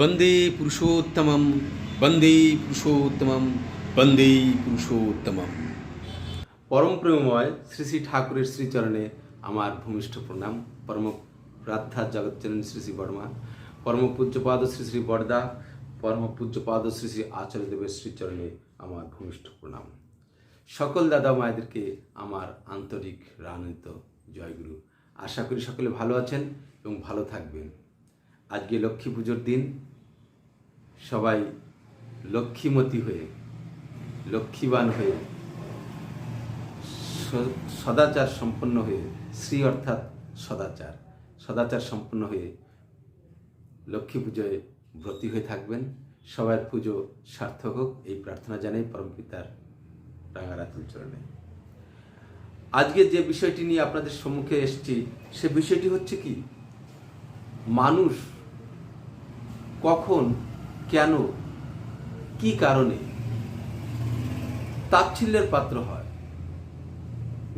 বন্দে পুরুষোত্তমম বন্দে পুরুষোত্তমম বন্দে পুরুষোত্তমম। পরম প্রেমময় শ্রী শ্রী ঠাকুরের শ্রীচরণে আমার ভূমিষ্ঠ প্রণাম। পরম প্রার্থা জগৎচরণ শ্রী শ্রী বর্মা। পরম পূজ্যপাদ শ্রী শ্রী বরদা। পরম পূজ্যপাদ শ্রী শ্রী আচার্যদেবের শ্রীচরণে আমার ভূমিষ্ঠ প্রণাম। সকল দাদা মায়েদেরকে আমার আন্তরিক রানিত জয়গুরু। আশা করি সকলে ভালো আছেন এবং ভালো থাকবেন। আজকে লক্ষ্মী পুজোর দিন। সবাই লক্ষ্মীমতী হয়ে, লক্ষ্মীবান হয়ে সদাচার সম্পন্ন হয়ে, শ্রী অর্থাৎ সদাচার সদাচার সম্পন্ন হয়ে লক্ষ্মী পুজোয় ব্রতী হয়ে থাকবেন। সবার পুজো সার্থক হোক, এই প্রার্থনা জানাই পরমপিতার রাঙারাতুল চরণে। আজকে যে বিষয়টি নিয়ে আপনাদের সম্মুখে এসেছি, সে বিষয়টি হচ্ছে কি? মানুষ কখন কেন? কি কারণে? তাচ্ছিল্যের পাত্র হয়।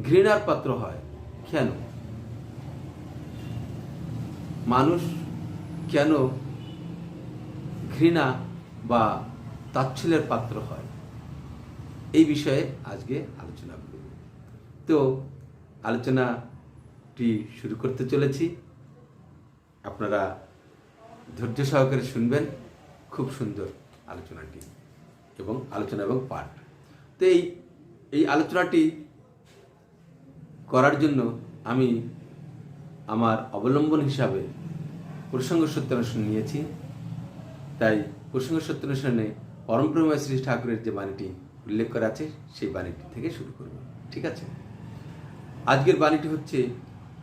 ঘৃণার পাত্র হয়। কেন? মানুষ কেন ঘৃণা বা তাচ্ছিল্যের পাত্র হয়? এই বিষয়ে আজকে আলোচনা করব। তো, আলোচনাটি শুরু করতে চলেছি। আপনারা ধৈর্য সহকারে শুনবেন। খুব সুন্দর আলোচনাটি এবং আলোচনা এবং পাঠ। তো এই এই আলোচনাটি করার জন্য আমি আমার অবলম্বন হিসাবে প্রসঙ্গ সত্যানুষ্ঠান নিয়েছি। তাই প্রসঙ্গ সত্যানুষ্ঠানে পরমপ্রেময় শ্রী ঠাকুরের যে বাণীটি উল্লেখ করা আছে, সেই বাণীটি থেকে শুরু করব। ঠিক আছে? আজকের বাণীটি হচ্ছে,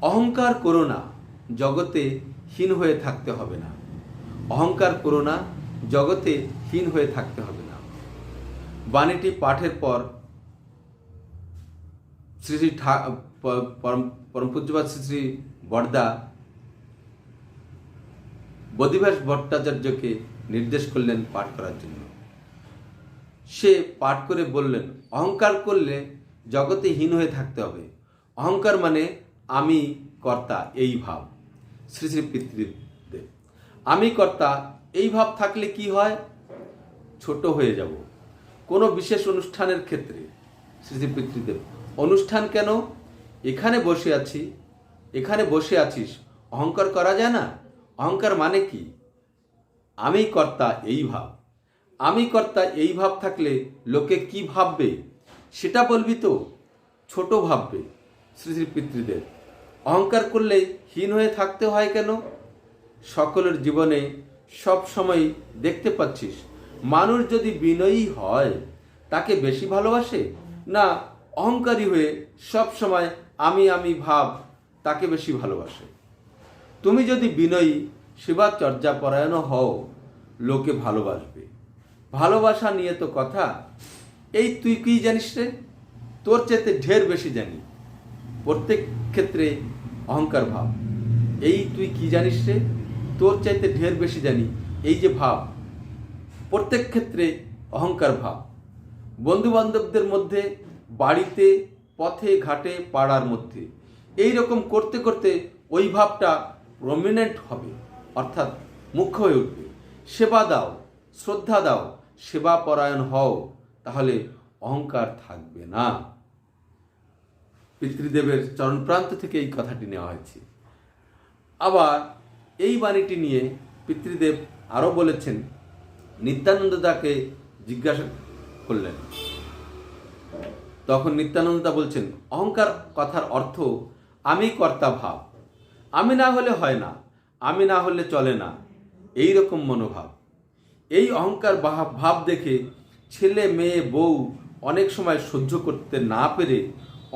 অহংকার করো না, জগতে হীন হয়ে থাকতে হবে না। অহংকার করো না জগতে হীন হয়ে থাকতে হবে না। বাণীটি পাঠের পর শ্রী শ্রী পরম পূজ্যপাত শ্রী শ্রী বর্দা বদিভাস ভট্টাচার্যকে নির্দেশ করলেন পাঠ করার জন্য। সে পাঠ করে বললেন, অহংকার করলে জগতে হীন হয়ে থাকতে হবে। অহংকার মানে আমি কর্তা, এই ভাব। শ্রী শ্রী পিতৃদেব, আমি কর্তা এই ভাব থাকলে কি হয়? ছোট হয়ে যাব। কোনো বিশেষ অনুষ্ঠানের ক্ষেত্রে শ্রী পিতৃদেব অনুষ্ঠান কেন? এখানে বসে আছি, এখানে বসে আছিস, অহংকার করা যায় না? অহংকার মানে কি? আমি কর্তা এই ভাব। আমি কর্তা এই ভাব থাকলে লোকে কি ভাববে? সেটা বলবি তো? ছোট ভাববে শ্রী শ্রী পিতৃদেব অহংকার করলে হীন হয়ে থাকতে হয় কেন? সকলের জীবনে সব সময় দেখতে পাচ্ছিস। মানুষ যদি বিনয়ী হয়, তাকে বেশি ভালোবাসে? না, অহংকারী হয়ে সব সময় আমি আমি ভাব তাকে বেশি ভালোবাসে? তুমি যদি বিনয়ী, সেবা চর্যা পরায়ণ হও, লোকে ভালোবাসবে। ভালোবাসা নিয়ে তো কথা। এই তুই কি জানিস রে? তোর চেতে ঢের বেশি জানি। প্রত্যেক ক্ষেত্রে অহংকার ভাব। এই তুই কি জানিস রে? তোর চাইতে ঢের বেশি জানি। এই যে ভাব, প্রত্যেক ক্ষেত্রে অহংকার ভাব। বন্ধু বান্ধবদের মধ্যে, বাড়িতে, পথে, ঘাটে, পাড়ার মধ্যে। এই রকম করতে করতে ওই ভাবটা প্রমিনেন্ট হবে, অর্থাৎ মুখ্য হয়ে উঠবে। সেবা দাও, শ্রদ্ধা দাও, সেবা পরায়ণ হও, তাহলে অহংকার থাকবে না। পিতৃদেবের চরণপ্রান্ত থেকে এই কথাটি নেওয়া হয়েছে। আবার এই বাণীটি নিয়ে পিতৃদেব আরও বলেছেন। নিত্যানন্দ দাকে জিজ্ঞাসা করলেন। তখন নিত্যানন্দ দা বলছেন, অহংকার কথার অর্থ আমি কর্তা ভাব। আমি না হলে হয় না, আমি না হলে চলে না। এই রকম মনোভাব। এই অহংকার ভাব দেখে ছেলে, মেয়ে, বউ অনেক সময় সহ্য করতে না পেরে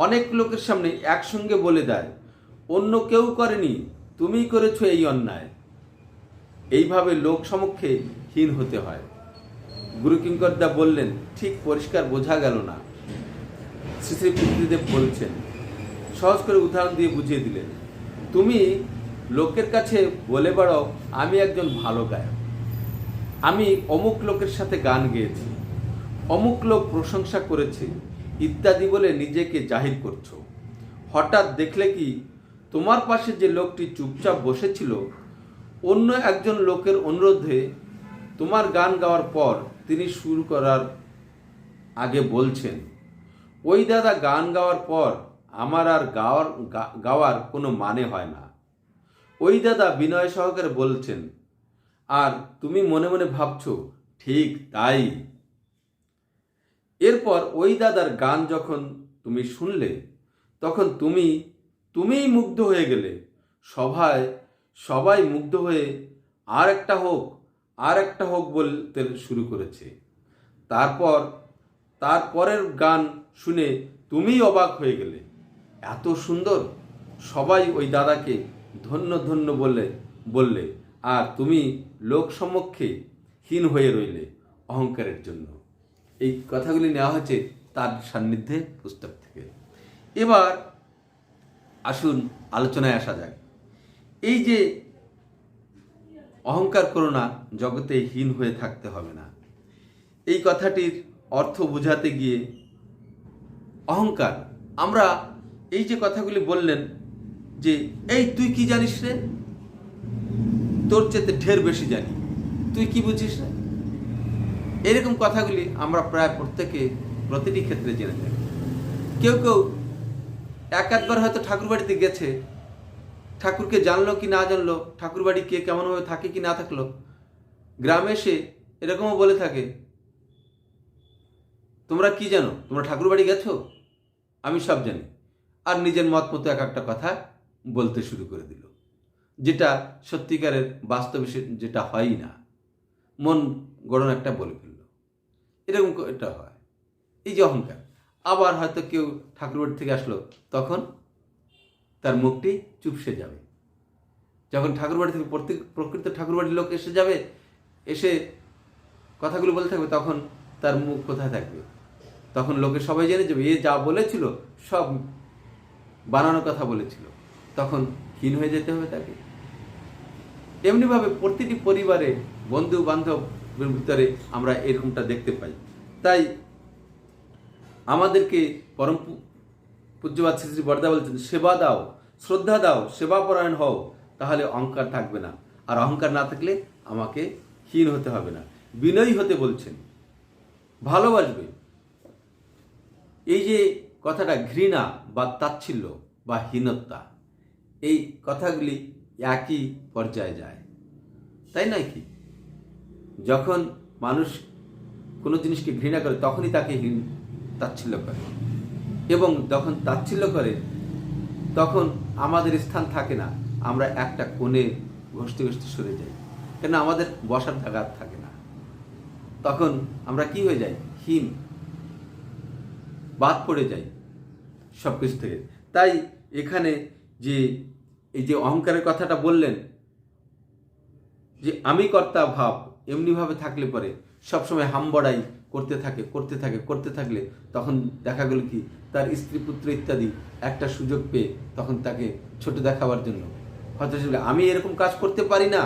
অনেক লোকের সামনে একসঙ্গে বলে দেয়, অন্য কেউ করেনি তুমি করেছ এই অন্যায়। এইভাবে লোক সমক্ষে হীন হতে হয়। গুরু কিঙ্করদা বললেন, ঠিক পরিষ্কার বোঝা গেল না। শ্রী শ্রী পিতৃদেব বলছেন, সহজ করে উদাহরণ দিয়ে বুঝিয়ে দিলেন। তুমি লোকের কাছে বলে বেড়াও, আমি একজন ভালো গায়ক। আমি অমুক লোকের সাথে গান গেয়েছি, অমুক লোক প্রশংসা করেছে, ইত্যাদি বলে নিজেকে জাহির করছ। হঠাৎ দেখলে কি তোমার পাশে যে লোকটি চুপচাপ বসেছিল, অন্য একজন লোকের অনুরোধে তোমার গান গাওয়ার পর তিনি শুরু করার আগে বলছেন, ওই দাদা গান গাওয়ার পর আমার আর গাওয়ার গাওয়ার কোনো মানে হয় না। ওই দাদা বিনয় সহকারে বলছেন, আর তুমি মনে মনে ভাবছ, ঠিক তাই। এরপর ওই দাদার গান যখন তুমি শুনলে, তখন তুমি তুমিই মুগ্ধ হয়ে গেলে। সভায় সবাই মুগ্ধ হয়ে আর একটা হোক, আর একটা হোক বলতে শুরু করেছে। তারপর, তারপরের গান শুনে তুমিই অবাক হয়ে গেলে। এত সুন্দর, সবাই ওই দাদাকে ধন্য ধন্য বললে বললে, আর তুমি লোক সমক্ষে হীন হয়ে রইলে অহংকারের জন্য। এই কথাগুলি নেওয়া হয়েছে তার সান্নিধ্যে পুস্তক থেকে। এবার আসুন, আলোচনায় আসা যাক। এই যে অহংকার করো না, জগতে হীন হয়ে থাকতে হবে না। এই কথাটির অর্থ বোঝাতে গিয়ে অহংকার, আমরা এই যে কথাগুলি বললেন যে, এই তুই কি জানিস রে? তোর চেতে ঢের বেশি জানি। তুই কি বুঝিস রে? এরকম কথাগুলি আমরা প্রায় প্রত্যেকে প্রতিটি ক্ষেত্রে জেনে থাকি। কেউ কেউ এক একবার হয়তো ঠাকুর বাড়িতে গেছে। ঠাকুরকে জানলো কি না জানলো? ঠাকুর বাড়ি কে কেমনভাবে থাকে কি না থাকল? গ্রামে এসে এরকমও বলে থাকে, তোমরা কি জানো? তোমরা ঠাকুর বাড়ি গেছো? আমি সব জানি। আর নিজের মত মতো এক একটা কথা বলতে শুরু করে দিল, যেটা সত্যিকারের বাস্তবে যেটা হয়ই না। মন গড়ন একটা বলে ফেলল। এরকম এটা হয়। এই যে অহংকার। আবার হয়তো কেউ ঠাকুরবাড়ি থেকে আসলো, তখন তার মুখটি চুপসে যাবে। যখন ঠাকুরবাড়ি থেকে প্রত্যেক, প্রকৃত ঠাকুরবাড়ির লোক এসে যাবে, এসে কথাগুলো বলে থাকবে, তখন তার মুখ কোথায় থাকবে? তখন লোকে সবাই জেনে যাবে, এ যা বলেছিল, সব বানানো কথা বলেছিল। তখন হীন হয়ে যেতে হবে তাকে। এমনিভাবে প্রতিটি পরিবারে বন্ধু বান্ধবের ভিতরে আমরা এরকমটা দেখতে পাই। তাই আমাদেরকে পরম পূজ্যবাদ শ্রী শ্রী বরদা বলছেন, সেবা দাও, শ্রদ্ধা দাও, সেবাপরায়ণ হও, তাহলে অহংকার থাকবে না। আর অহংকার না থাকলে আমাকে হীন হতে হবে না। বিনয়ী হতে বলছেন, ভালোবাসবে। এই যে কথাটা ঘৃণা বা তাচ্ছিল্য বা হীনতা, এই কথাগুলি একই পর্যায়ে যায়। তাই নয় কি? যখন মানুষ কোনো জিনিসকে ঘৃণা করে, তখনই তাকে হীন তাচ্ছিল্য করে। এবং যখন তাচ্ছিল্য করে, তখন আমাদের স্থান থাকে না। আমরা একটা কোণে ঘষতে ঘষতে সরে যাই। কেন আমাদের বসার জায়গা থাকে না। তখন আমরা কি হয়ে যাই? হীন, বাদ পড়ে যাই সব কিছু থেকে। তাই এখানে যে, এই যে অহংকারের কথাটা বললেন, যে আমি কর্তা ভাব, এমনিভাবে থাকলে পরে সবসময় হামবড়াই করতে থাকে করতে থাকে, করতে থাকলে তখন দেখা গেল কি, তার স্ত্রী, পুত্র ইত্যাদি একটা সুযোগ পেয়ে তখন তাকে ছোট দেখাবার জন্য। হয়তো আমি এরকম কাজ করতে পারি না।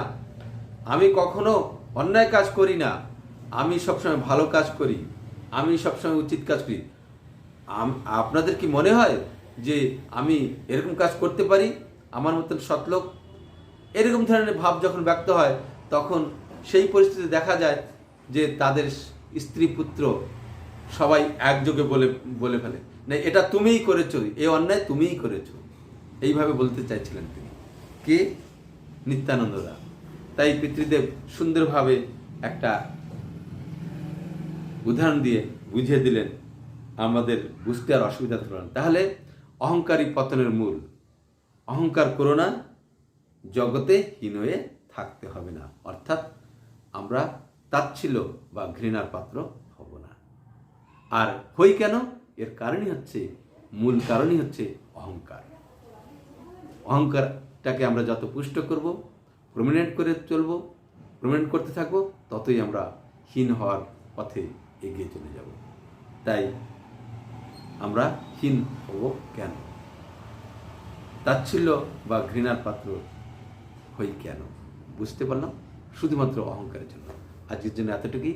আমি কখনো অন্যায় কাজ করি না। আমি সবসময় ভালো কাজ করি। আমি সবসময় উচিত কাজ করি। আপনাদের কি মনে হয় যে আমি এরকম কাজ করতে পারি? আমার মতন সৎলোক এরকম ধরনের ভাব যখন ব্যক্ত হয়, তখন সেই পরিস্থিতি দেখা যায় যে তাদের স্ত্রী পুত্র সবাই একযোগে বলে বলে ফেলে। না এটা তুমিই করেছ এই অন্যায় তুমিই করেছ। এইভাবে বলতে চাইছিলেন তিনি। কে? নিত্যানন্দদা তাই পিতৃদেব সুন্দরভাবে একটা উদাহরণ দিয়ে বুঝিয়ে দিলেন, আমাদের বুঝতে আর অসুবিধা হলো না। তাহলে অহংকারী পতনের মূল, অহংকার করো না, জগতে হীন হয়ে থাকতে হবে না। অর্থাৎ আমরা তাচ্ছিল্য বা ঘৃণার পাত্র হব না। আর হই কেন? এর কারণই হচ্ছে, মূল কারণই হচ্ছে অহংকার। অহংকারটাকে আমরা যত পুষ্ট করব প্রমিনেন্ট করে চলবো প্রমিনেন্ট করতে থাকব, ততই আমরা হীন হওয়ার পথে এগিয়ে চলে যাব। তাই আমরা হীন হব কেন? তাচ্ছিল্য বা ঘৃণার পাত্র হই কেন? বুঝতে পারলাম? শুধুমাত্র অহংকারের জন্য। আজকের জন্য এতটুকুই।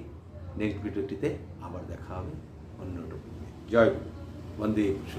নেক্সট ভিডিওটিতে আবার দেখা হবে অন্য জয় বন্দে পুরুষ